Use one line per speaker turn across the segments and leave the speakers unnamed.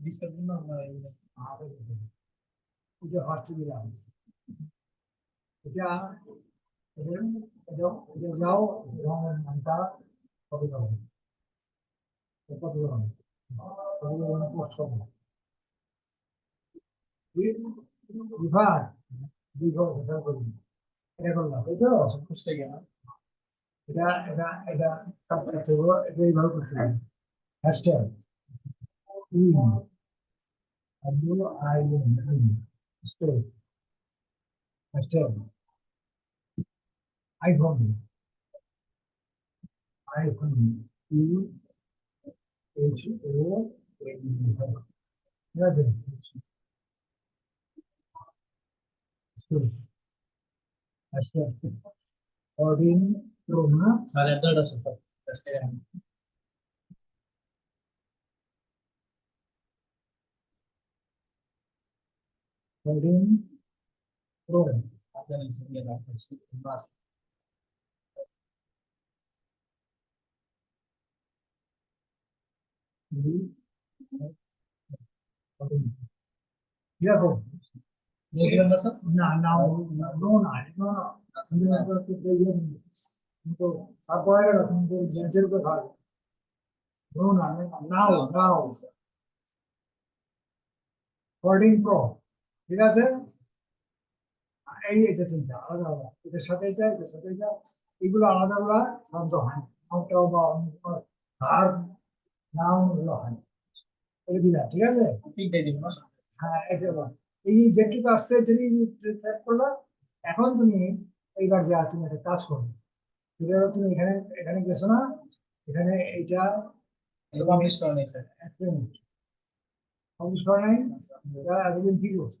এটা দিলাম এটা এটা এটা এটা যাও রঙের নামটা কপি করো কপি করো কপি করো পোস্ট করো বিভাগ বিভাগ এটা করুন এটা করলাম তাই তো এটা এটা এটা কাপড় করব এটা এইভাবে করতে হবে hashtag Una. Abdullah I one Alma. Space. Master. I home. I home. U H O N E. Yes. Space. Master. Ordin Roma.
Salah dah dah sempat. Dah sekarang.
ও ঠিক আছে স্পেস হ্যাশট্যাগ অর্ডিন প্রোনা অর্ডিন প্রো ঠিক আছে না না নো না নো না কিন্তু তারপরে কিন্তু বেঞ্চের উপর খাওয়া নো না নাও নাও ফোরটিন প্রো ঠিক আছে? এই এটা চিন্তা আলাদা আলাদা। এটার সাথে এটা এটার সাথে এটা এগুলো আলাদা আলাদা শব্দ হয় নামটাও বা আর নাম এগুলো হয়। এটা দিলা ঠিক আছে? হ্যাঁ এটা এই যেটুকু আসছে এটা সেট করলা। এখন তুমি এইবার যা তুমি একটা কাজ করবে সেটা হলো তুমি এখানে এখানে গেছো না? এখানে এইটা মিনিট। পাবলিশ করে নাই? এটা এতদিন ঠিক করছে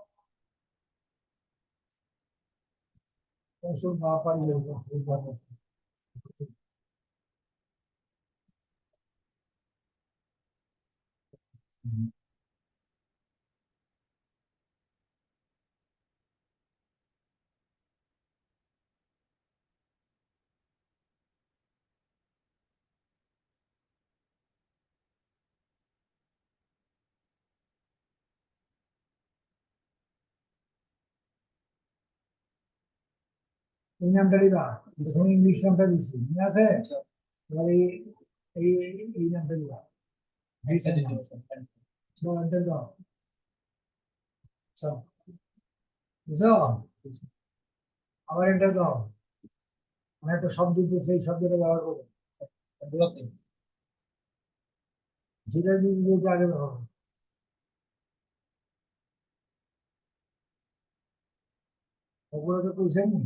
En son ne yapar? Mm-hmm. এই নামটা দিবা প্রথমে ইংলিশ নামটা দিচ্ছি মনে আছে? এবার এই এই এই নামটা দিবা এন্টার দাও বুঝছ? আবার এন্টার দাও। মানে একটা শব্দ দিয়ে সেই শব্দটা ব্যবহার করব যেটা দিয়ে আগে ব্যবহার করব। সবগুলো তো নেই।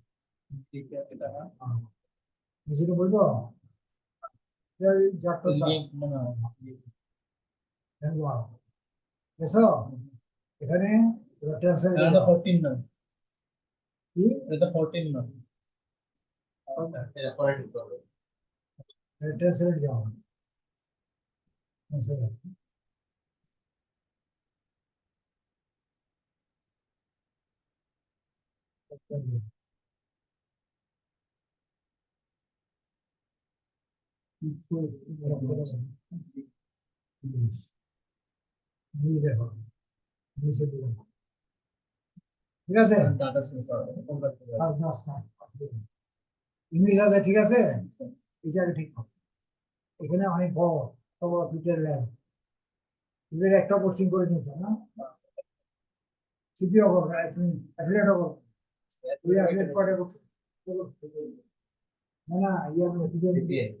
নিচেটা বলব এই চারটা এসো এখানে ট্রান্সফার কি ট্রান্সফার যাও ট্রান্সফার ঠিক আছে
ডাটা সেন্সর
দশ না ইংলিশ আছে ঠিক আছে এটা ঠিক। এখানে অনেক বড় বড় ফিটের ল্যাব এদের একটা কোশ্চিন করে নিয়েছে না সিপিও করবে করবে অ্যাফিলেট করে না না ইয়ে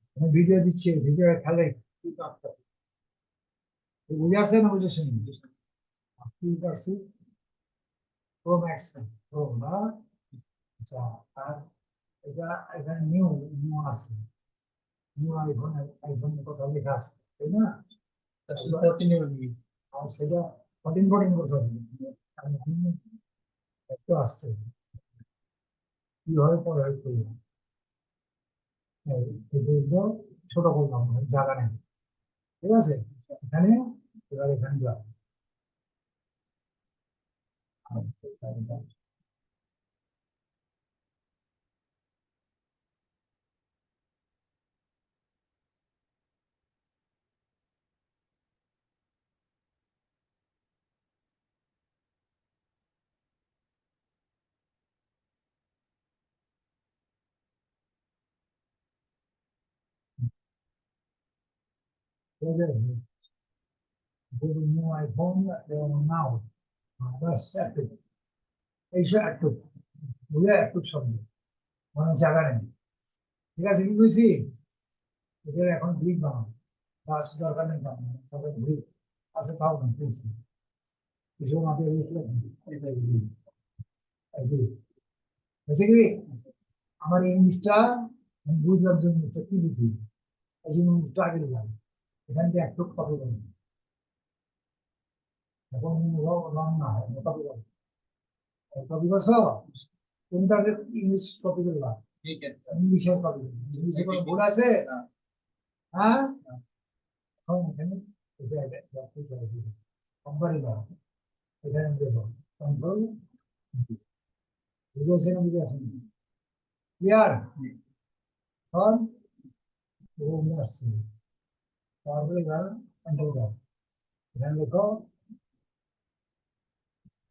ভিডিও
দিচ্ছি ভিডিও খেলে কি কাটতেছে বুঝে আসছে না বুঝেছেন কি করছি প্রো ম্যাক্স প্রো না। আচ্ছা আর এটা এখানে নিউ নিউ আছে। নিউ আইফোন আইফোন কথা লেখা আছে তাই না? আর সেটা ফর্টিন ফর্টিন করতে হবে। একটু আসছে। কীভাবে পরে হয় করলাম এগুলো ছোট করলাম মানে জায়গা নেই। ঠিক আছে? এখানে এবার এখানে যাও। Google new iPhone uh, now. Uh, That's active. এইসব active. বুঝলে active শব্দ মানে জায়গা নেই ঠিক আছে কি বুঝছি এদের এখন গ্রিক বানাও কাজ দরকার নেই বানানো তবে গ্রিক আছে তাও না বুঝছি কিছু মাপে লিখলে হয়েছে কি আমার ইংলিশটা আমি বুঝলাম যে ইংলিশটা কি বুঝি এই জন্য ইংলিশটা আগে দিলাম এখান থেকে একটু কপি করব এখন রং না হয় কপি করব কপি করছ কোনটা ইংলিশ কপি করবা
ঠিক আছে
ইংলিশের কপি ইংলিশে কোনো ভুল আছে হ্যাঁ এখন এখানে এটা এটা এটা ঠিক আছে কোম্পানি না এখানে দেবো কন্ট্রোল বুঝেছে না বুঝে আসেন ক্লিয়ার এখন রুম আসছে তারপরে এবার এন্টার দাও এখানে লেখো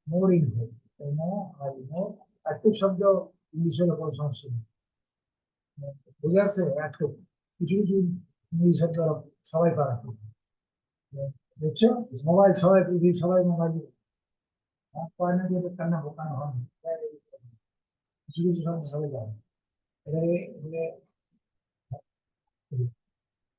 more info no I know active শব্দ ইংলিশে কোনো সমস্যা নেই বুঝে আসছে অ্যাক্টিভ কিছু কিছু ইংলিশ শব্দ সবাই পারে দেখছ মোবাইল সবাই পৃথিবীর সবাই মোবাইল পায় না দিয়ে কান্না বোকানো হয়। কিছু কিছু শব্দ সবাই জানে এবারে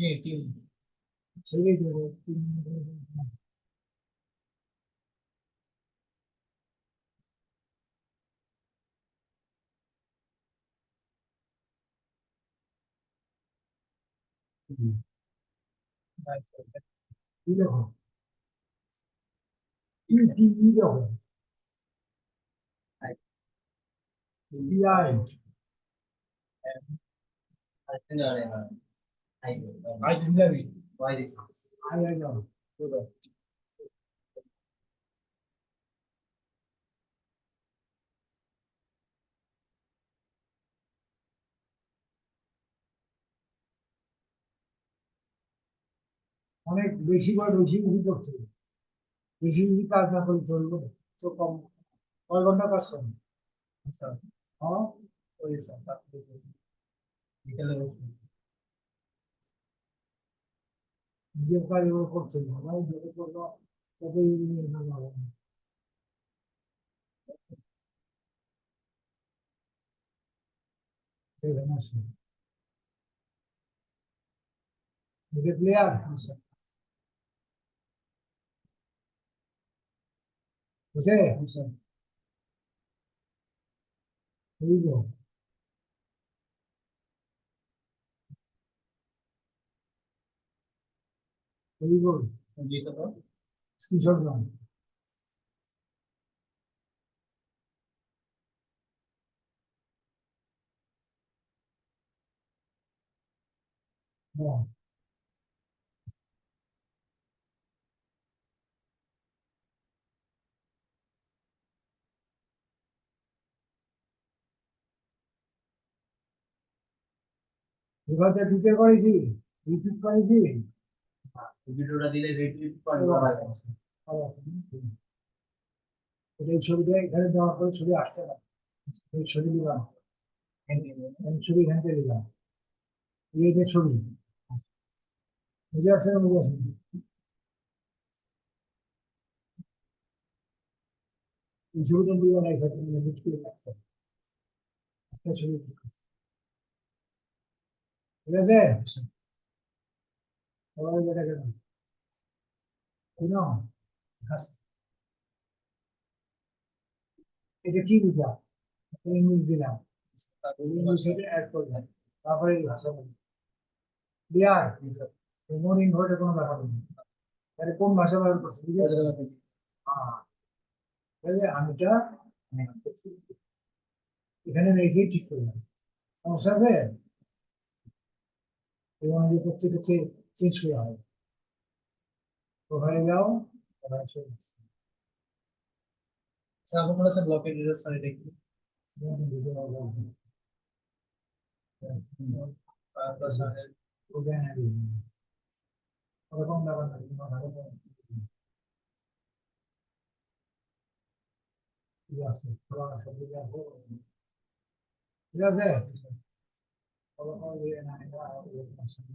বুঝলো কি
করা কি কি
ছেড়েই দেবো তিন কি দেখো কি টিভি দেখো বিআই
I
আই দিলামি
why this
আই আই যাও অনেক বেশি করে বেশি বেশি করতে হবে। বেশি বেশি কাজ না করে চলবে। তো কম কয় ঘণ্টা কাজ করেন হ্যাঁ
ওই সপ্তাহ বিকেলে বসে
যে কাজ ও করছে না ভাই যেটা করব তাতেই ভালো হবে না। এখানে আসুন বুঝে ক্লিয়ার বুঝে বুঝলো বুঝলো
তো
স্ক্রিনশট দাও হ্যাঁ এবারে ঢুকে করেছি রিপিট করেছি।
ভিডিওটা দিলে রিটুইট করে
এটা এই ছবিটা এখানে দেওয়ার পরে ছবি আসতে পারে এই ছবি দিলাম। ছবি এখান থেকে দিলাম। এই ছবি। বুঝে আসছে না বুঝে আসছে এই ছবিটা দিয়ে এখানে এডিট করে একটা ছবি ঠিক আছে? সবাই শুনো আচ্ছা। এটা কি বুঝলাম ইংলিশ দিলাম। অ্যাড করলাম তারপরে এই ভাষা বলি বিহার মোর ইনভার্টে কোনো ব্যাপার নেই। তাহলে কোন ভাষা ব্যবহার করছে বুঝে? হ্যাঁ। আমিটা এখানে রেখেই ঠিক করলাম সমস্যা আছে? এবং যে করতে করতে করে হবে ওখানে যাও
ব্লকের ডিটেলস সারি দেখি।
ওরকম ব্যাপার না তোমার ভালো ঠিক আছে ঠিক আছে ঠিক আছে ওরকম ইয়ে না এটা ওরকম আছে। ওরকম না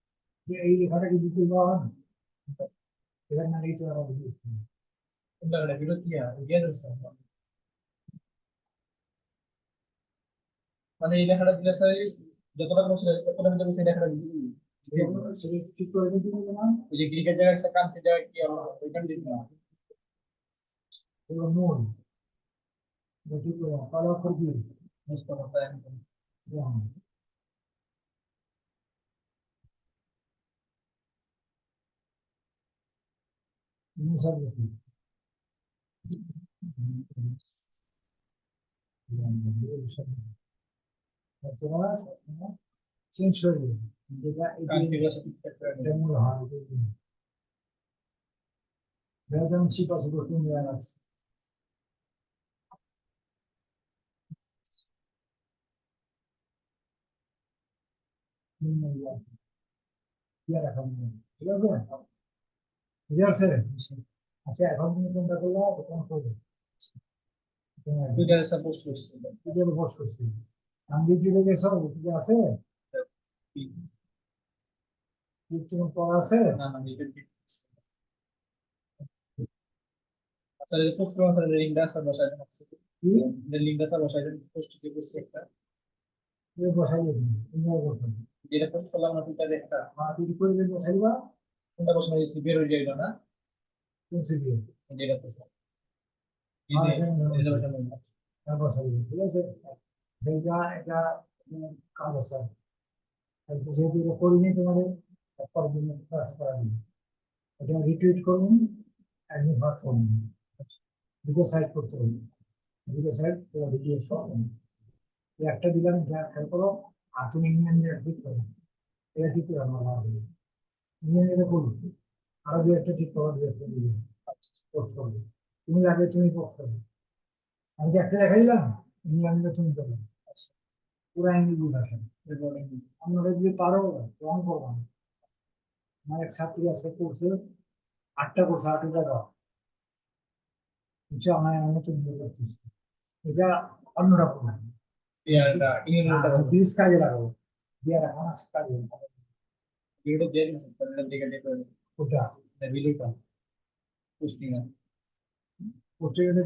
তো যে এই লেখাটা কি দিতে পাওয়া হয় এখানে না দিতে পাওয়া দিতে
কোনটা ভিডিও কি আর ইয়ে দিছে মানে এই লেখাটা দিলে স্যার যতটা বলছিল ততটা ভিতরে সেই লেখাটা দিয়ে দিবি
সেটা ঠিক করে দিতে হবে না
ওই যে গ্রিকের জায়গায় একটা কান্তের জায়গায় কি আমরা ওইখানে দিবি না
এগুলো মূল ঠিক করে কালো অক্ষর কি চেঞ্জ করে যেটা মূল হয় যেমন চিপ আছে প্রথম দেওয়া আছে ঠিক আছে ঠিক আছে? আচ্ছা এখন তুমি কোনটা করলা কোন করবে।
দুইটা সাপোজ করছে।
ভিডিও পোস্ট করছি। আমি গেছো আছে? তোমার পড়া আছে?
না আচ্ছা এই পোস্ট করা তাহলে লিংকটা বসাই দেন লিংকটা বসাই দেন পোস্ট দিয়ে করছি একটা।
বসাই করতে
যেটা পোস্ট করলাম না টুইটারে একটা।
মা তুমি করে বসাই দিবা।
কোনটা বের হয়ে যাইলো না? এই
হ্যাঁ,
যে
হ্যাঁ, হ্যাঁ। ঠিক আছে? সেইটা এটা কাজ আছে। আর যেহেতু এটা করিনি তোমাদের পরের ক্লাস করা এটা রিটুইট করুন অ্যাডমিট হওয়ার করুন দুটো সাইড করতে হবে। দুটো সাইড ভিডিও সব একটা দিলাম খেয়াল করো আর তুমি ইংল্যান্ডের ঠিক করো। এটা ঠিক করে আমার হবে ইংল্যান্ডের আরও দু একটা ঠিক করো দু একটা দিলে পোস্ট করবে। তুমি আগে তুমি পোস্ট করবে। আমি তো একটা দেখা দিলাম ইংল্যান্ডে তুমি করবে পুরো ভাষা আপনারা যদি পারো রং করব আমার এক ছাত্রী আছে করছে আটটা করছে আট টাকা কিছু আমার নতুন বই এটা অন্যরকম। বীজ কাজে লাগাবো দিয়ে রাখা কাজে। লাগাবো।
ভিডিও দিয়ে দিন তাহলে দেখে দেখে
ওটা
ভিডিওটা পুষ্টি না
পত্রিকাটা